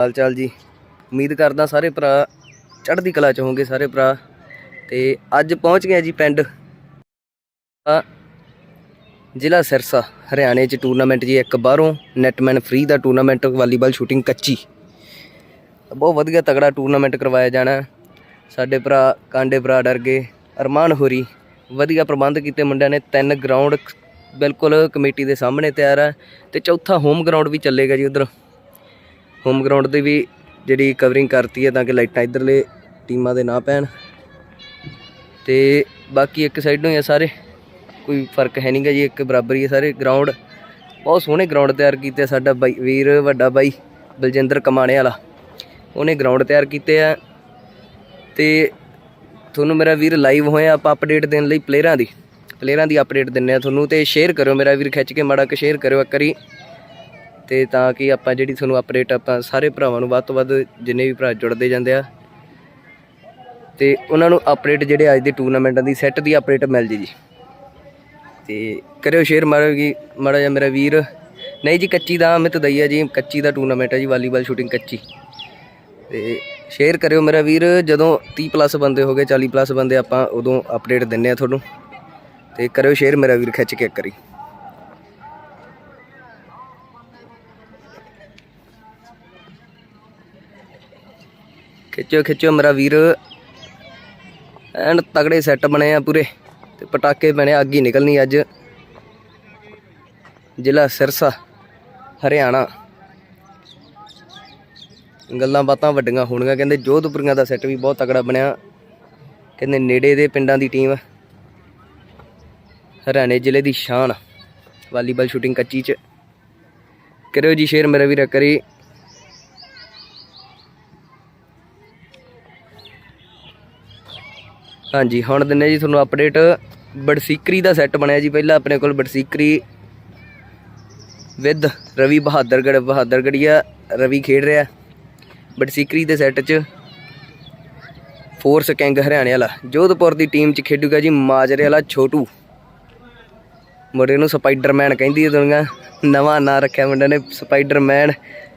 ਹਾਲ ਚਾਲ ਜੀ? ਉਮੀਦ ਕਰਦਾ ਸਾਰੇ ਭਰਾ ਚੜ੍ਹਦੀ ਕਲਾ ਚ ਹੋਵੋਗੇ ਸਾਰੇ ਭਰਾ। ਤੇ ਅੱਜ ਪਹੁੰਚ ਗਏ ਜੀ ਪਿੰਡ ਜ਼ਿਲ੍ਹਾ ਸਿਰਸਾ, ਹਰਿਆਣੇ ਚ ਟੂਰਨਾਮੈਂਟ ਜੀ, ਇੱਕ ਬਾਹਰੋਂ ਨੈਟਮੈਨ ਫ੍ਰੀ ਦਾ ਟੂਰਨਾਮੈਂਟ ਵਾਲੀਬਾਲ ਸ਼ੂਟਿੰਗ ਕੱਚੀ। ਬਹੁਤ ਵਧੀਆ ਤਗੜਾ ਟੂਰਨਾਮੈਂਟ ਕਰਵਾਇਆ ਜਾਣਾ। ਸਾਡੇ ਭਰਾ ਕਾਂਡੇ ਭਰਾ ਡਰ ਗਏ, ਅਰਮਾਨ ਹੋਰੀ ਵਧੀਆ ਪ੍ਰਬੰਧ ਕੀਤੇ ਮੁੰਡਿਆਂ ਨੇ, ਤਿੰਨ ਗਰਾਊਂਡ ਬਿਲਕੁਲ ਕਮੇਟੀ ਦੇ ਸਾਹਮਣੇ ਤਿਆਰ ਹੈ ਤੇ ਚੌਥਾ ਹੋਮ ਗਰਾਊਂਡ ਵੀ ਚੱਲੇਗਾ ਜੀ ਉਧਰ। ਹੋਮ ਗਰਾਊਂਡ ਦੀ ਵੀ ਜਿਹੜੀ ਕਵਰਿੰਗ ਕਰਤੀ ਹੈ ਤਾਂ ਕਿ ਲਾਈਟਾਂ ਇਧਰਲੇ ਟੀਮਾਂ ਦੇ ਨਾ ਪੈਣ। ਤੇ ਬਾਕੀ ਇੱਕ ਸਾਈਡੋਂ ਹੀ ਆ ਸਾਰੇ। ਕੋਈ ਫ਼ਰਕ ਹੈ ਨਹੀਂਗਾ ਜੀ, ਇੱਕ ਬਰਾਬਰ ਹੀ ਹੈ ਸਾਰੇ ਗਰਾਊਂਡ ਬਹੁਤ ਸੋਹਣੇ ਗਰਾਊਂਡ ਤਿਆਰ ਕੀਤੇ ਸਾਡਾ ਬਾਈ ਵੀਰ, ਵੱਡਾ ਬਾਈ ਬਲਜਿੰਦਰ ਕਮਾਣੇ ਵਾਲਾ। ਉਹਨੇ ਗਰਾਊਂਡ ਤਿਆਰ ਕੀਤੇ ਆ। ਤੇ ਤੁਹਾਨੂੰ ਮੇਰਾ ਵੀਰ ਲਾਈਵ ਹੋਇਆ ਆਪਾਂ ਅਪਡੇਟ ਦੇਣ ਲਈ ਪਲੇਅਰਾਂ ਦੀ। ਪਲੇਅਰਾਂ ਦੀ ਅਪਡੇਟ ਦਿੰਨੇ ਆ ਤੁਹਾਨੂੰ ਤੇ ਸ਼ੇਅਰ ਕਰਿਓ ਮੇਰਾ ਵੀਰ, ਖਿੱਚ ਕੇ ਮਾੜਾ ਕੁ ਸ਼ੇਅਰ ਕਰਿਓ ਇੱਕ ਵਾਰੀ। ਤੇ ਤਾਂ ਕਿ ਆਪਾਂ ਜਿਹੜੀ ਤੁਹਾਨੂੰ ਅਪਡੇਟ ਆਪਾਂ ਸਾਰੇ ਭਰਾਵਾਂ ਨੂੰ ਵੱਧ ਤੋਂ ਵੱਧ ਜਿੰਨੇ ਵੀ ਭਰਾ ਜੁੜਦੇ ਜਾਂਦੇ ਆ, ਤੇ ਉਹਨਾਂ ਨੂੰ ਅਪਡੇਟ ਜਿਹੜੇ ਅੱਜ ਦੇ ਟੂਰਨਾਮੈਂਟਾਂ ਦੀ ਸੈੱਟ ਦੀ ਅਪਡੇਟ ਮਿਲ ਜੇ ਜੀ। ਤੇ ਕਰਿਓ ਸ਼ੇਅਰ ਮਾਰੋ ਜੀ, ਮਾੜਾ ਜਿਹਾ ਮੇਰਾ ਵੀਰ। ਨਹੀਂ ਜੀ, ਕੱਚੀ ਦਾ ਅਮਿਤ ਦਈਆ ਜੀ, ਕੱਚੀ ਦਾ ਟੂਰਨਾਮੈਂਟ ਹੈ ਜੀ, ਵਾਲੀਬਾਲ ਸ਼ੂਟਿੰਗ ਕੱਚੀ। ਤੇ ਸ਼ੇਅਰ ਕਰਿਓ ਮੇਰਾ ਵੀਰ, ਜਦੋਂ 30 ਪਲੱਸ ਬੰਦੇ ਹੋ ਗਏ 40 ਪਲੱਸ ਬੰਦੇ ਆਪਾਂ ਉਦੋਂ ਅਪਡੇਟ ਦਿੰਨੇ ਆ ਤੁਹਾਨੂੰ। ਤੇ ਕਰਿਓ ਸ਼ੇਅਰ ਮੇਰਾ ਵੀਰ, ਖਿੱਚ ਕੇ ਇੱਕ ਖਿੱਚੋ ਖਿੱਚੋ ਮੇਰਾ ਵੀਰ। ਐਂਡ ਤਗੜੇ ਸੈੱਟ ਬਣੇ ਆ ਪੂਰੇ ਤੇ ਪਟਾਕੇ ਬਣੇ, ਅੱਗ ਹੀ ਨਿਕਲਣੀ ਅੱਜ। ਜ਼ਿਲ੍ਹਾ ਸਿਰਸਾ, ਹਰਿਆਣਾ। ਗੱਲਾਂ ਬਾਤਾਂ ਵੱਡੀਆਂ ਹੋਣਗੀਆਂ, ਕਹਿੰਦੇ ਜੋਧਪੁਰੀਆਂ ਦਾ ਸੈੱਟ ਵੀ ਬਹੁਤ ਤਕੜਾ ਬਣਿਆ। ਕਹਿੰਦੇ ਨੇੜੇ ਦੇ ਪਿੰਡਾਂ ਦੀ ਟੀਮ ਹਰਿਆਣੇ ਜ਼ਿਲ੍ਹੇ ਦੀ ਸ਼ਾਨ। ਵਾਲੀਬਾਲ ਸ਼ੂਟਿੰਗ ਕੱਚੀ ਚ। ਕਰਿਓ ਜੀ ਸ਼ੇਅਰ ਮੇਰਾ ਵੀਰ, ਕਰੀ। ਹਾਂਜੀ, ਹੁਣ ਦਿੰਨੇ ਜੀ ਤੁਹਾਨੂੰ ਅਪਡੇਟ ਬੜਸੀਕਰੀ ਦਾ ਸੈੱਟ ਬਣਿਆ ਜੀ ਪਹਿਲਾਂ ਆਪਣੇ ਕੋਲ ਬੜਸੀਕਰੀ ਵਿਦ ਰਵੀ ਬਹਾਦਰਗੜ, ਬਹਾਦਰਗੜੀਆ ਰਵੀ ਖੇਡ ਰਿਹਾ। ਬੜਸੀਕਰੀ ਦੇ ਸੈੱਟ 'ਚ ਫੋਰਸ ਕਿੰਗ ਹਰਿਆਣੇ ਵਾਲਾ, ਜੋਧਪੁਰ ਦੀ ਟੀਮ 'ਚ ਖੇਡੂਗਾ ਜੀ ਮਾਜਰੇ ਵਾਲਾ ਛੋਟੂ। ਮੁੰਡੇ ਨੂੰ ਸਪਾਈਡਰਮੈਨ ਕਹਿੰਦੀ ਹੈ ਦੁਨੀਆ, ਨਵਾਂ ਨਾਂ ਰੱਖਿਆ ਮੁੰਡੇ ਨੇ, spiderman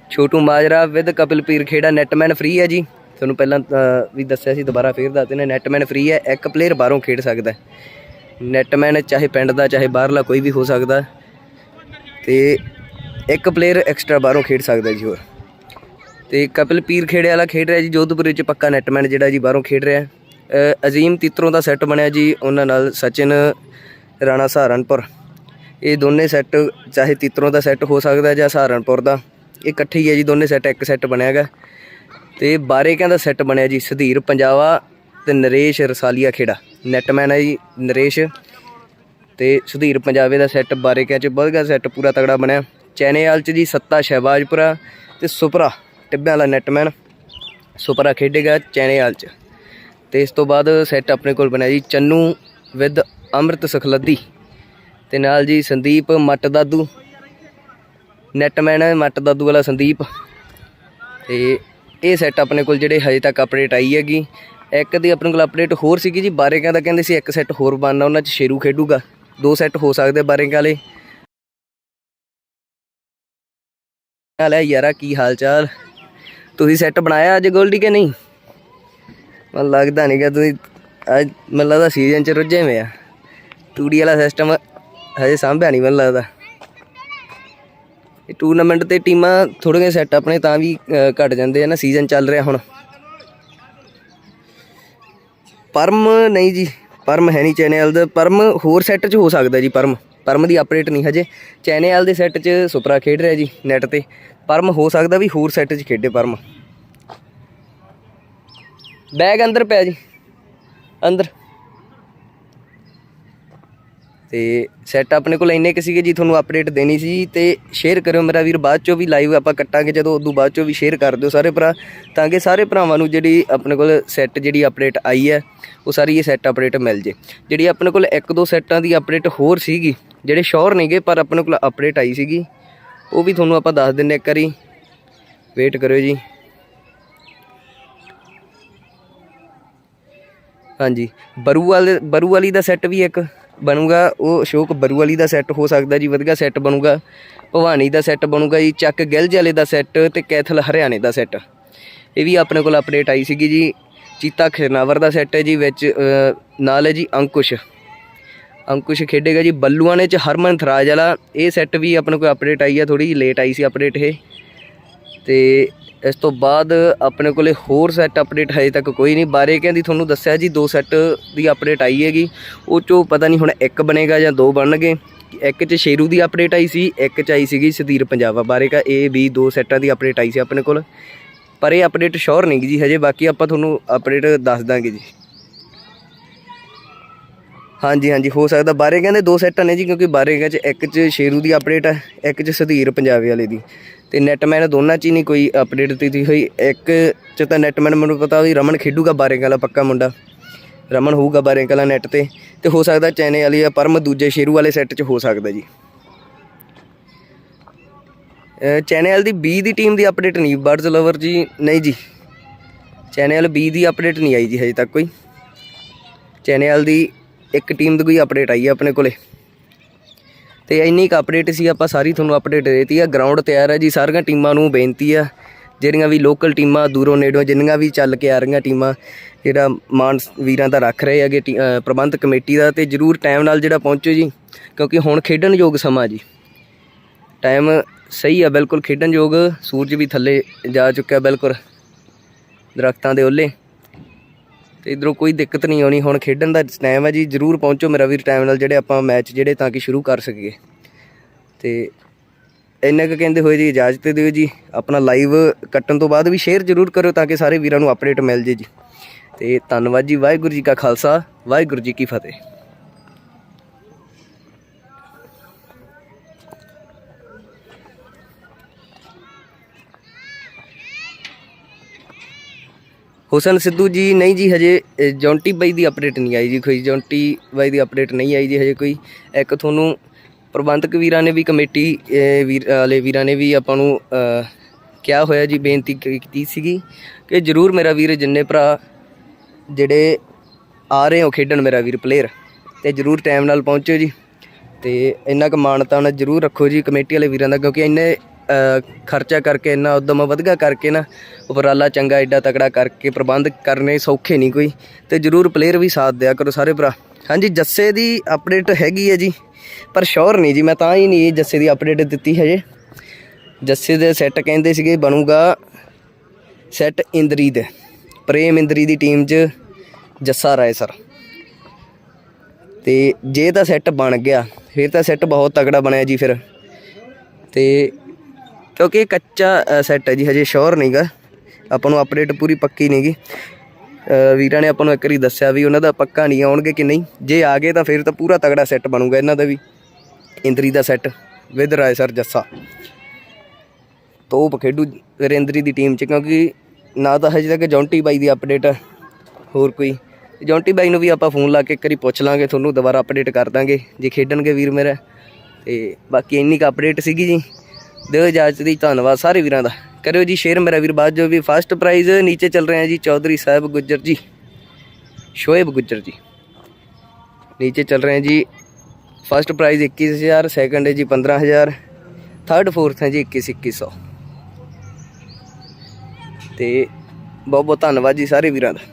Chhotu Majra with Kapil Pir Khera, netman free ਹੈ ਜੀ। ਤੁਹਾਨੂੰ ਪਹਿਲਾਂ ਵੀ ਦੱਸਿਆ ਸੀ ਦੁਬਾਰਾ ਫੇਰ ਦੱਸ ਦਿੰਦੇ ਨੈਟਮੈਨ ਫ੍ਰੀ ਹੈ, ਇੱਕ ਪਲੇਅਰ ਬਾਹਰੋਂ ਖੇਡ ਸਕਦਾ ਹੈ। ਨੈਟਮੈਨ ਚਾਹੇ ਪਿੰਡ ਦਾ, ਚਾਹੇ ਬਾਹਰਲਾ, ਕੋਈ ਵੀ ਹੋ ਸਕਦਾ ਹੈ। ਤੇ ਇੱਕ ਪਲੇਅਰ ਐਕਸਟਰਾ ਬਾਹਰੋਂ ਖੇਡ ਸਕਦਾ ਜੀ ਹੋਰ। ਤੇ ਕਪਿਲ ਪੀਰ ਖੇੜੇ ਵਾਲਾ ਖੇਡ ਰਿਹਾ ਜੀ, ਜੋਧਪੁਰ ਵਿੱਚ ਪੱਕਾ ਨੈਟਮੈਨ ਜਿਹੜਾ ਜੀ ਬਾਹਰੋਂ ਖੇਡ ਰਿਹਾ ਅਜ਼ੀਮ ਤਿੱਤਰੋਂ ਦਾ ਸੈੱਟ ਬਣਿਆ ਜੀ, ਉਹਨਾਂ ਨਾਲ ਸਚਿਨ, ਰਾਣਾ ਸਹਾਰਨਪੁਰ। ਇਹ ਦੋਨੇ ਸੈੱਟ ਚਾਹੇ ਤਿੱਤਰੋਂ ਦਾ ਸੈੱਟ ਹੋ ਸਕਦਾ ਜਾਂ ਸਹਾਰਨਪੁਰ ਦਾ, ਇਹ ਇਕੱਠੇ ਹੀ ਹੈ ਜੀ, ਦੋਨੇ ਸੈੱਟ ਇੱਕ ਸੈੱਟ ਬਣਿਆ ਹੈਗਾ। ਤੇ ਬਾਰੇਕਿਆਂ ਦਾ ਸੈੱਟ ਬਣਿਆ ਜੀ ਸੁਧੀਰ ਪੰਜਾਵਾ ਤੇ ਨਰੇਸ਼ ਰਸਾਲੀਆ ਖੇੜਾ। ਨੈਟਮੈਨ ਹੈ ਜੀ, ਨਰੇਸ਼। ਤੇ ਸੁਧੀਰ ਪੰਜਾਬੇ ਦਾ ਸੈੱਟ ਬਾਰੇਕਿਆਂ ਚ ਵਧੀਆ ਸੈੱਟ ਪੂਰਾ ਤਗੜਾ ਬਣਿਆ। ਚੈਨੇਵਾਲ ਚ ਜੀ ਸੱਤਾ ਸ਼ਹਿਬਾਜ਼ਪੁਰਾ ਤੇ ਸੁਪਰਾ, ਟਿੱਬਿਆਂ ਵਾਲਾ ਨੈਟਮੈਨ ਸੁਪਰਾ ਖੇਡੇਗਾ ਚੈਨੇਵਾਲ ਚ। ਤੇ ਇਸ ਤੋਂ ਬਾਅਦ ਸੈੱਟ ਆਪਣੇ ਕੋਲ ਬਣਿਆ ਜੀ ਚੰਨੂ ਵਿਦ ਅੰਮ੍ਰਿਤ ਸਖਲੱਦੀ ਤੇ ਨਾਲ ਜੀ ਸੰਦੀਪ ਮੱਟ ਦਾਦੂ। ਨੈਟਮੈਨ ਹੈ, ਮੱਟ ਦਾਦੂ ਵਾਲਾ ਸੰਦੀਪ। ਤੇ ਇਹ ਸੈੱਟ ਆਪਣੇ ਕੋਲ ਜਿਹੜੇ ਹਜੇ ਤੱਕ ਅਪਡੇਟ ਆਈ ਹੈਗੀ। ਇੱਕ ਦੀ ਆਪਣੇ ਕੋਲ ਅਪਡੇਟ ਹੋਰ ਸੀਗੀ ਜੀ ਬਾਰੇ ਕਹਿੰਦਾ ਕਹਿੰਦੇ ਸੀ ਇੱਕ ਸੈੱਟ ਹੋਰ ਬਣਨਾ, ਉਹਨਾਂ ਚ ਸ਼ੇਰੂ ਖੇਡੂਗਾ। ਦੋ ਸੈੱਟ ਹੋ ਸਕਦੇ ਬਾਰੇ ਵਾਲੇ। ਹਾਲ ਹੈ ਯਾਰਾ, ਕੀ ਹਾਲ ਚਾਲ ਤੁਸੀਂ ਸੈੱਟ ਬਣਾਇਆ ਅੱਜ ਗੋਲਡੀ ਕਿ ਨਹੀਂ? ਮੈਨੂੰ ਲੱਗਦਾ ਨਹੀਂ ਕਿ ਤੁਸੀਂ ਅੱਜ, ਮੈਨੂੰ ਲੱਗਦਾ ਸੀਜ਼ਨ ਚ ਰੁੱਝੇ ਹੋਏ ਆ। ਟੂੜੀ ਵਾਲਾ ਸਿਸਟਮ ਹਜੇ ਸਾਂਭਿਆ ਨਹੀਂ ਮੈਨੂੰ ਲੱਗਦਾ। ਇਹ ਟੂਰਨਾਮੈਂਟ ਤੇ ਟੀਮਾਂ ਥੋੜ੍ਹੀਆਂ ਸੈੱਟ ਆਪਣੇ ਤਾਂ ਵੀ ਅ, ਘਟ ਜਾਂਦੇ ਆ ਨਾ ਸੀਜ਼ਨ ਚੱਲ ਰਿਹਾ ਹੁਣ। ਪਰਮ ਨਹੀਂ ਜੀ ਪਰਮ ਹੈ ਨਹੀਂ ਚੈਨਲ ਦਾ। ਪਰਮ ਹੋਰ ਸੈੱਟ 'ਚ ਹੋ ਸਕਦਾ ਜੀ ਪਰਮ। ਪਰਮ ਦੀ ਅਪਡੇਟ ਨਹੀਂ ਹਜੇ। ਚੈਨਲ ਦੇ ਸੈੱਟ 'ਚ ਸੁਪਰਾ ਖੇਡ ਰਿਹਾ ਜੀ ਨੈਟ ਤੇ। ਪਰਮ ਹੋ ਸਕਦਾ ਵੀ ਹੋਰ ਸੈੱਟ 'ਚ ਖੇਡੇ ਪਰਮ। ਬੈਗ ਅੰਦਰ ਪਿਆ ਜੀ। ਅੰਦਰ। ਤੇ ਸੈੱਟ ਆਪਣੇ ਕੋਲ ਇੰਨੇ ਕਿ ਸੀਗੇ ਜੀ, ਤੁਹਾਨੂੰ ਅਪਡੇਟ ਦੇਣੀ ਸੀ ਤੇ ਸ਼ੇਅਰ ਕਰਿਓ ਮੇਰਾ ਵੀਰ, ਬਾਅਦ ਚੋਂ ਵੀ ਲਾਈਵ ਆਪਾਂ ਕੱਟਾਂਗੇ, ਜਦੋਂ ਉਦੋਂ ਬਾਅਦ ਚੋਂ ਵੀ ਸ਼ੇਅਰ ਕਰ ਦਿਓ ਸਾਰੇ ਭਰਾ, ਤਾਂ ਕਿ ਸਾਰੇ ਭਰਾਵਾਂ ਨੂੰ ਜਿਹੜੀ ਆਪਣੇ ਕੋਲ ਸੈੱਟ ਜਿਹੜੀ ਅਪਡੇਟ ਆਈ ਹੈ, ਉਹ ਸਾਰੀ ਇਹ ਸੈੱਟ ਅਪਡੇਟ ਮਿਲ ਜੇ। ਜਿਹੜੀ ਆਪਣੇ ਕੋਲ ਇੱਕ ਦੋ ਸੈੱਟਾਂ ਦੀ ਅਪਡੇਟ ਹੋਰ ਸੀਗੀ, ਜਿਹੜੇ ਸ਼ੋਰ ਨਹੀਂਗੇ ਪਰ ਆਪਣੇ ਕੋਲ ਅਪਡੇਟ ਆਈ ਸੀਗੀ, ਉਹ ਵੀ ਤੁਹਾਨੂੰ ਆਪਾਂ ਦੱਸ ਦਿੰਨੇ ਇੱਕ ਵਾਰੀ। ਵੇਟ ਕਰਿਓ ਜੀ। ਹਾਂਜੀ ਬਰੂ ਵਾਲੇ ਬਰੂ ਵਾਲੀ ਦਾ ਸੈੱਟ ਵੀ ਇੱਕ। ਬਣੂਗਾ, ਉਹ ਅਸ਼ੋਕ ਬਰੂਵਾਲੀ ਦਾ ਸੈੱਟ ਹੋ ਸਕਦਾ ਜੀ, ਵਧੀਆ ਸੈੱਟ ਬਣੂਗਾ। ਭਵਾਨੀ ਦਾ ਸੈੱਟ ਬਣੂਗਾ ਜੀ, ਚੱਕ ਗਿਲਜ ਵਾਲੇ ਦਾ ਸੈੱਟ ਤੇ ਕੈਥਲ ਹਰਿਆਣੇ ਦਾ ਸੈੱਟ ਇਹ ਵੀ ਆਪਣੇ ਕੋਲ ਅਪਡੇਟ ਆਈ ਸੀਗੀ ਜੀ। ਚੀਤਾ ਖਿਰਨਾਵਰ ਦਾ ਸੈੱਟ ਹੈ ਜੀ, ਵਿੱਚ ਨਾਲ ਹੈ ਜੀ ਅੰਕੁਸ਼। ਅੰਕੁਸ਼ ਖੇਡੇਗਾ ਜੀ, ਬੱਲੂਆਣੇ ਚ ਹਰਮਨ ਥਰਾਜ ਵਾਲਾ। ਇਹ ਸੈੱਟ ਵੀ ਆਪਣੇ ਕੋਲ ਅਪਡੇਟ ਆਈ ਆ ਥੋੜੀ ਲੇਟ ਆਈ ਸੀ ਅਪਡੇਟ ਇਹ। ਤੇ ਇਸ ਤੋਂ ਬਾਅਦ ਆਪਣੇ ਕੋਲੇ ਹੋਰ ਸੈੱਟ ਅਪਡੇਟ ਹਜੇ ਤੱਕ ਕੋਈ ਨਹੀਂ। ਬਾਰੇ ਕਹਿੰਦੀ ਤੁਹਾਨੂੰ ਦੱਸਿਆ ਜੀ, ਦੋ ਸੈੱਟ ਦੀ ਅਪਡੇਟ ਆਈ ਹੈਗੀ। ਉਹ ਚੋਂ ਪਤਾ ਨਹੀਂ ਹੁਣ ਇੱਕ ਬਣੇਗਾ ਜਾਂ ਦੋ ਬਣਨਗੇ। ਇੱਕ ਚ ਸ਼ੇਰੂ ਦੀ ਅਪਡੇਟ ਆਈ ਸੀ, ਇੱਕ ਚ ਆਈ ਸੀਗੀ ਸਦੀਰ ਪੰਜਾਬਾ। ਬਾਰੇ ਕਾ ਇਹ ਵੀ ਦੋ ਸੈੱਟਾਂ ਦੀ ਅਪਡੇਟ ਆਈ ਸੀ ਆਪਣੇ ਕੋਲ। ਪਰ ਇਹ ਅਪਡੇਟ ਸ਼ੋਰ ਨਹੀਂ ਜੀ ਹਜੇ। ਬਾਕੀ ਆਪਾਂ ਤੁਹਾਨੂੰ ਅਪਡੇਟ ਦੱਸ ਦਾਂਗੇ ਜੀ। ਹਾਂਜੀ ਹਾਂਜੀ, ਹੋ ਸਕਦਾ ਬਾਰੇ ਕਹਿੰਦੇ ਦੋ ਸੈੱਟਾਂ ਨੇ ਜੀ, ਕਿਉਂਕਿ ਬਾਰੇ ਚ ਇੱਕ ਚ ਸ਼ੇਰੂ ਦੀ ਅਪਡੇਟ ਹੈ ਇੱਕ ਚ ਸਧੀਰ ਪੰਜਾਬੀ ਵਾਲੇ ਦੀ। ਤੇ ਨੈਟਮੈਨ ਦੋਨਾਂ ਚ ਹੀ ਨਹੀਂ ਕੋਈ ਅਪਡੇਟ ਦਿੱਤੀ ਹੋਈ। ਇੱਕ ਚ ਤਾਂ ਨੈਟਮੈਨ ਮੈਨੂੰ ਪਤਾ ਵੀ ਰਮਨ ਖੇਡੂਗਾ ਬਾਰੇ ਵਾਲਾ ਪੱਕਾ ਮੁੰਡਾ। ਰਮਨ ਹੋਊਗਾ ਬਾਰੇ ਵਾਲਾ ਨੈਟ ਤੇ। ਤੇ ਹੋ ਸਕਦਾ ਚੈਨੇ ਵਾਲੀ ਆ ਪਰਮ ਦੂਜੇ ਸ਼ੇਰੂ ਵਾਲੇ ਸੈੱਟ ਚ ਹੋ ਸਕਦਾ ਜੀ। ਚੈਨਲ ਦੀ 20 ਦੀ ਟੀਮ ਦੀ ਅਪਡੇਟ ਨਹੀਂ ਬਰਡਸ ਲਵਰ ਜੀ, ਨਹੀਂ ਜੀ। ਚੈਨਲ 20 ਦੀ ਅਪਡੇਟ ਨਹੀਂ ਆਈ ਜੀ ਹਜੇ ਤੱਕ ਕੋਈ। ਚੈਨਲ ਦੀ ਇੱਕ ਟੀਮ ਦੀ ਕੋਈ ਅਪਡੇਟ ਆਈ ਹੈ ਆਪਣੇ ਕੋਲੇ। ਤੇ ਇੰਨੀ ਕੁ ਅਪਡੇਟ ਸੀ, ਆਪਾਂ ਸਾਰੀ ਤੁਹਾਨੂੰ ਅਪਡੇਟ ਦੇਤੀ ਆ। ਗਰਾਊਂਡ ਤਿਆਰ ਹੈ ਜੀ, ਸਾਰੀਆਂ ਟੀਮਾਂ ਨੂੰ ਬੇਨਤੀ ਆ। ਜਿਹੜੀਆਂ ਵੀ ਲੋਕਲ ਟੀਮਾਂ ਦੂਰੋਂ ਨੇੜੋਂ ਜਿੰਨੀਆਂ ਵੀ ਚੱਲ ਕੇ ਆ ਰਹੀਆਂ ਟੀਮਾਂ ਜਿਹੜਾ ਮਾਨ ਵੀਰਾਂ ਦਾ ਰੱਖ ਰਹੇ ਹੈਗੇ, ਟੀ- ਪ੍ਰਬੰਧਕ ਕਮੇਟੀ ਦਾ, ਤੇ ਜਰੂਰ ਟਾਈਮ ਨਾਲ ਜਿਹੜਾ ਪਹੁੰਚੋ ਜੀ। ਕਿਉਂਕਿ ਹੁਣ ਖੇਡਣ ਯੋਗ ਸਮਾਂ ਜੀ। ਟਾਈਮ ਸਹੀ ਆ, ਬਿਲਕੁਲ ਖੇਡਣ ਯੋਗ। ਸੂਰਜ ਵੀ ਥੱਲੇ ਜਾ ਚੁੱਕਿਆ ਬਿਲਕੁਲ। ਦਰਖਤਾਂ ਦੇ ਓਲੇ ਤੇ ਇਧਰੋਂ ਕੋਈ ਦਿੱਕਤ ਨਹੀਂ ਆਉਣੀ, ਹੁਣ ਖੇਡਣ ਦਾ ਟਾਈਮ ਹੈ ਜੀ, ਜਰੂਰ ਪਹੁੰਚੋ ਮੇਰਾ ਵੀਰ ਟਾਈਮ ਨਾਲ ਜਿਹੜੇ ਆਪਾਂ ਮੈਚ ਜਿਹੜੇ ਤਾਂ ਕਿ ਸ਼ੁਰੂ ਕਰ ਸਕੀਏ। ਤੇ ਇੰਨਾ ਕੁ ਕਹਿੰਦੇ ਹੋਏ ਜੀ, ਇਜਾਜ਼ਤ ਦਿਓ ਜੀ, ਆਪਣਾ ਲਾਈਵ ਕੱਟਣ ਤੋਂ ਬਾਅਦ ਵੀ ਸ਼ੇਅਰ ਜਰੂਰ ਕਰਿਓ ਤਾਂ ਕਿ ਸਾਰੇ ਵੀਰਾਂ ਨੂੰ ਅਪਡੇਟ ਮਿਲ ਜੇ ਜੀ। ਤੇ ਧੰਨਵਾਦ ਜੀ, ਵਾਹਿਗੁਰੂ ਜੀ ਕਾ ਖਾਲਸਾ, ਵਾਹਿਗੁਰੂ ਜੀ ਕੀ ਫਤਿਹ। ਹੁਸਨ ਸਿੱਧੂ ਜੀ ਨਹੀਂ ਜੀ ਹਜੇ ਅ, ਜੌਂਟੀ ਬਾਈ ਦੀ ਅਪਡੇਟ ਨਹੀਂ ਆਈ ਜੀ ਕੋਈ। ਜੌਂਟੀ ਬਾਈ ਦੀ ਅਪਡੇਟ ਨਹੀਂ ਆਈ ਜੀ ਹਜੇ ਕੋਈ। ਇੱਕ ਤੁਹਾਨੂੰ ਪ੍ਰਬੰਧਕ ਵੀਰਾਂ ਨੇ ਵੀ ਕਮੇਟੀ ਵੀਰ ਵਾਲੇ ਵੀਰਾਂ ਨੇ ਵੀ ਆਪਾਂ ਨੂੰ ਕਿਹਾ ਹੋਇਆ ਜੀ ਬੇਨਤੀ ਕੀਤੀ ਸੀਗੀ ਕਿ ਜਰੂਰ ਮੇਰਾ ਵੀਰ ਜਿੰਨੇ ਭਰਾ ਜਿਹੜੇ ਆ ਰਹੇ ਹੋ ਖੇਡਣ ਮੇਰਾ ਵੀਰ ਪਲੇਅਰ ਤੇ ਜਰੂਰ ਟਾਈਮ ਨਾਲ ਪਹੁੰਚੋ ਜੀ। ਤੇ ਇੰਨਾ ਕੁ ਮਾਨਤਾ ਨਾਲ ਜਰੂਰ ਰੱਖੋ ਜੀ ਕਮੇਟੀ ਵਾਲੇ ਵੀਰਾਂ ਦਾ ਕਿਉਂਕਿ ਇੰਨੇ ਖਰਚਾ ਕਰਕੇ ਇੰਨਾ ਉਦਮ ਵਧਗਾ ਕਰਕੇ ਨਾ, ਉਪਰਾਲਾ ਚੰਗਾ ਐਡਾ ਤਕੜਾ ਕਰਕੇ ਪ੍ਰਬੰਧ ਕਰਨੇ ਸੌਖੇ ਨਹੀਂ ਕੋਈ। ਤੇ ਜਰੂਰ ਪਲੇਅਰ ਵੀ ਸਾਥ ਦਿਆ ਕਰੋ ਸਾਰੇ ਭਰਾ। ਹਾਂਜੀ, ਜੱਸੇ ਦੀ ਅਪਡੇਟ ਹੈਗੀ ਹੈ ਜੀ, ਪਰ ਸ਼ੋਰ ਨਹੀਂ ਜੀ, ਮੈਂ ਤਾਂ ਹੀ ਨਹੀਂ ਜੱਸੇ ਦੀ ਅਪਡੇਟ ਦਿੱਤੀ ਹਜੇ। ਜੱਸੇ ਦੇ ਸੈੱਟ ਕਹਿੰਦੇ ਸੀਗੇ, ਬਣੂਗਾ ਸੈੱਟ ਇੰਦਰੀ ਦੇ। ਪ੍ਰੇਮ ਇੰਦਰੀ ਦੀ ਟੀਮ 'ਚ ਜੱਸਾ ਰਾਏ ਸਰ ਤੇ ਜੇ ਤਾਂ ਸੈੱਟ ਬਣ ਗਿਆ, ਫਿਰ ਤਾਂ ਸੈੱਟ ਬਹੁਤ ਤਗੜਾ ਬਣਿਆ ਜੀ ਫਿਰ। ਤੇ ਕਿਉਂਕਿ ਇਹ ਕੱਚਾ ਸੈੱਟ ਹੈ ਜੀ, ਹਜੇ ਸ਼ੋਰ ਨਹੀਂਗਾ ਆਪਾਂ ਨੂੰ ਅਪਡੇਟ ਪੂਰੀ ਪੱਕੀ ਨਹੀਂਗੀ ਵੀਰਾਂ ਨੇ ਆਪਾਂ ਨੂੰ ਇੱਕ ਵਾਰੀ ਦੱਸਿਆ ਵੀ ਉਹਨਾਂ ਦਾ ਪੱਕਾ ਨਹੀਂ ਆਉਣਗੇ ਕਿ ਨਹੀਂ। ਜੇ ਆ ਗਏ ਤਾਂ ਫਿਰ ਤਾਂ ਪੂਰਾ ਤਗੜਾ ਸੈੱਟ ਬਣੂਗਾ ਇਹਨਾਂ ਦਾ ਵੀ। ਇੰਦਰੀ ਦਾ set with Rai sir Jassa ਤੋਪ ਖੇਡੂ ਰੇਂਦਰੀ ਦੀ ਟੀਮ 'ਚ, ਕਿਉਂਕਿ ਨਾ ਤਾਂ ਹਜੇ ਤੱਕ ਜੌਂਟੀ ਬਾਈ ਦੀ ਅਪਡੇਟ ਹੋਰ ਕੋਈ? ਜੌਂਟੀ ਬਾਈ ਨੂੰ ਵੀ ਆਪਾਂ ਫੋਨ ਲਾ ਕੇ ਇੱਕ ਵਾਰੀ ਪੁੱਛ ਲਾਂਗੇ, ਤੁਹਾਨੂੰ ਦੁਬਾਰਾ ਅਪਡੇਟ ਕਰ ਦਾਂਗੇ। ਜੇ ਖੇਡਣਗੇ ਵੀਰ ਮੇਰਾ। ਤੇ ਬਾਕੀ ਇੰਨੀ ਕੁ ਅਪਡੇਟ ਸੀਗੀ ਜੀ। ਦਿਓ ਇਜਾਜ਼ਤ ਦੀ ਧੰਨਵਾਦ ਸਾਰੇ ਵੀਰਾਂ ਦਾ। ਕਰਿਓ ਜੀ ਸ਼ੇਅਰ ਮੇਰਾ ਵੀਰ, ਬਾਅਦ ਜੋ ਵੀ ਫਸਟ ਪ੍ਰਾਈਜ਼ ਨੀਚੇ ਚੱਲ ਰਹੇ ਆ ਜੀ ਚੌਧਰੀ ਸਾਹਿਬ ਗੁੱਜਰ ਜੀ। ਸ਼ੋਏਬ ਗੁੱਜਰ ਜੀ। ਨੀਚੇ ਚੱਲ ਰਹੇ ਆ ਜੀ ਫਸਟ ਪ੍ਰਾਈਜ਼ 21000 ਸੈਕੰਡ ਹੈ ਜੀ 15000 ਥਰਡ ਫੋਰਥ ਹੈ ਜੀ 21 2100 ਤੇ ਬਹੁਤ ਬਹੁਤ ਧੰਨਵਾਦ ਜੀ ਸਾਰੇ ਵੀਰਾਂ ਦਾ।